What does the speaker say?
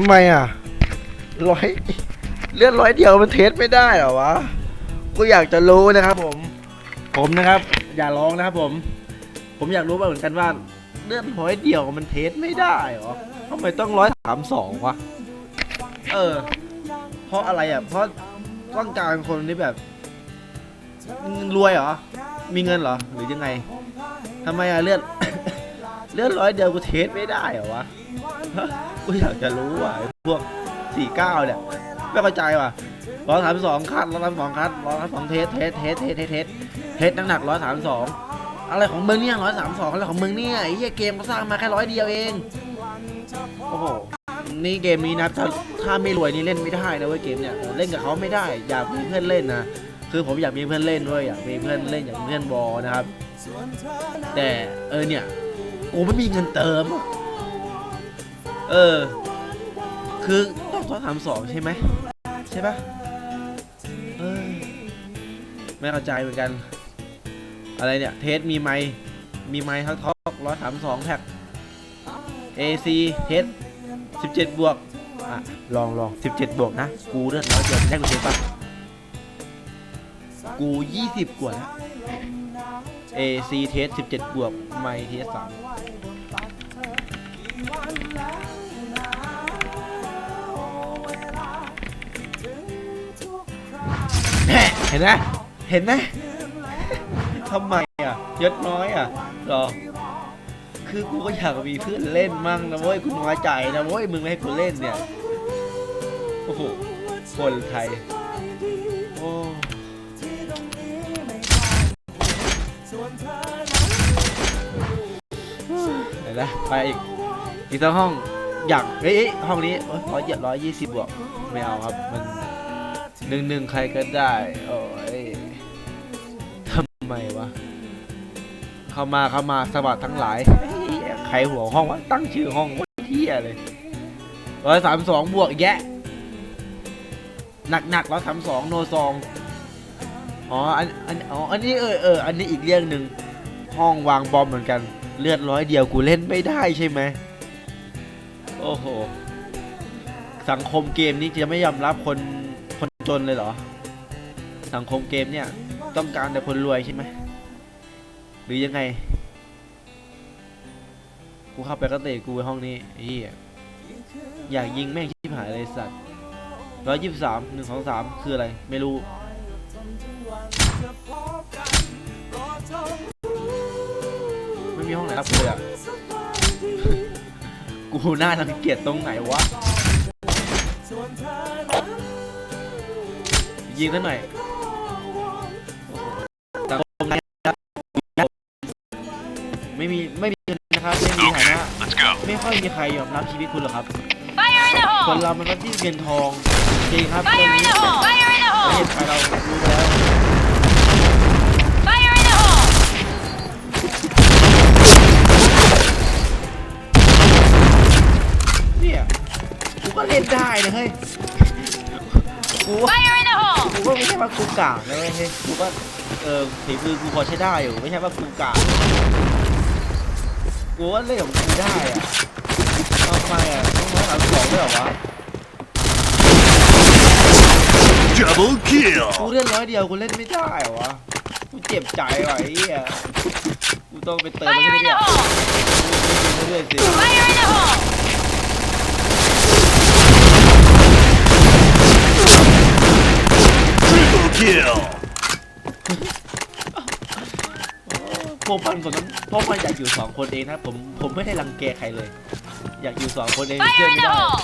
ทำไมอะร้อยเลือดร้อยเดียวมันเทสไม่ได้เหรอวะกูอยากจะรู้นะครับ ผม ผมนะครับ อย่าร้องนะครับผม ผมอยากรู้เหมือนกันว่า เลือดร้อยเดียวมันเทสไม่ได้เหรอทำไมต้องร้อยสามสองวะเออ เพราะอะไรอะ เพราะต้องการคนที่แบบรวยเหรอ มีเงินเหรอ หรือยังไงทำไมอะเลือด เลือดร้อยเดียวกูเทสไม่ได้เหรอวะฮะกูอยากจะรู้ว่ะไอ้พวกสี่เก้าเนี่ยไม่เข้าใจว่ะร้อยสามสองคัดร้อยสามสองคัดร้อยสามสองเทสเทสเทสเทสเทสเทสเทสน้ำหนักร้อยสามสองอะไรของมึงเนี่ยร้อยสามสองอะไรของมึงเนี่ยไอ้เหี้ยเกมก็สร้างมาแค่ร้อยเดียวเองโอ้โหนี่เกมนี้นะถ้าถ้าไม่รวยนี่เล่นไม่ได้นะเว้ยเกมเนี่ยเล่นกับเขาไม่ได้ อยากมีเพื่อนเล่นนะคือผมอยากมีเพื่อนเล่นด้วยอยากมีเพื่อนเล่นอยากมีเพื่อนบอลนะครับ แต่เออเนี่ย กูไม่มีเงินเติม เออ คือต้องร้อยสามสองใช่ไหม ใช่ปะเออ ไม่เข้าใจเหมือนกัน อะไรเนี่ย เทสมีไมมีไมทั้งท็อกร้อยสามสองแพ็ค AC เทสสิบเจ็ดบวก อะ ลองลองสิบเจ็ดบวกนะ กูเลือดร้อยเดียวได้กูเทสปะกูยี่สิบกว่านะ AC เทสสิบเจ็ดบวก ไมเทสสาม เห็นไหมเห็นไหมทำไมอะยศน้อยอะหรอ คือกูก็อยากมีเพื่อนเล่นมั่งนะเว้ยกูน้อยใจนะเว้ยมึงไม่ให้กูเล่นเนี่ย โอ้โห คนไทย โอ้เดี๋ยนะไปอีก อีกสักห้องอยากเฮ้ยเอ้ยห้องนี้ร้อยเจ็ดร้อยยี่สิบบวกไม่เอาครับมันหนึ่งหนึ่งใครก็ได้โอ้ยทำไมวะเข้ามาเข้ามาสวัสดทั้งหลายใครหัวห้องวะตั้งชื่อห้องว่าเที่ยเลยร้อยสามสองบวกแยะหนักหนักร้อยสามสองโนซองอ๋ออันอันอ๋ออันนี้เออเอออันนี้อีกเรื่องหนึ่งห้องวางบอมเหมือนกัน เลือดร้อยเดียวกูเล่นไม่ได้ใช่ไหม อ้โห สังคมเกมนี้จะไม่ยอมรับคนคนจนเลยเหรอ สังคมเกมเนี่ย ต้องการแต่คนรวยใช่ไหมหรือยังไง กูเข้าไปก็เตะกูไปห้องนี้ไอ้เหี้ยอยากยิงแม่งชิบหายเลยสัตว์ร้อยยี่สิบสามหนึ่งสองสามคืออะไร ไม่รู้ไม่มีห้องไหนรับกูเลยอะ กูน่ารังเกียจตรงไหนวะ ยิงซะหน่อยสังคมไทยครับไม่มีไม่มีเงินนะครับ ไม่มีฐานะ Let's go. ไม่ค่อยมีใครยอมรับชีวิตคุณหรอกครับ Fire in the คน hole! เรามันก็ที่เงินทองจริงครับเรื่อง Fire in นี้ the hole! Fire in the ประเท hole! ศไทยเรารู้ไปแล้ว กูก็เล่นได้นะเฮ้ยกูว่า Fire in the hole! กูก็ไม่ใช่ว่ากูกากนะเว้ยเฮ้ยกูก็เออฝีมือกูพอใช้ได้อยู่ไม่ใช่ว่ากูกากกูว่าเล่นของกูได้อะทำไมอะต้องร้อยสามสิบสองด้วยเหรอวะ Double kill. กูเล่นร้อยเดียวกูเล่นไม่ได้เหรอวะกูเจ็บใจว่ะไอ้เหี้ยกูต้องไปเติมมัน Fire ให้ in เนี่ the ย hole! เรื่อยๆสิ Fire in the hole! Kill. พวกมันผมต้องพวกมันอยากอยู่สองคนเองนะผมผมไม่ได้รังแกใครเลย อยากอยู่สองคนเอง Fire เชื่อ in ไม่ the ได้ hole!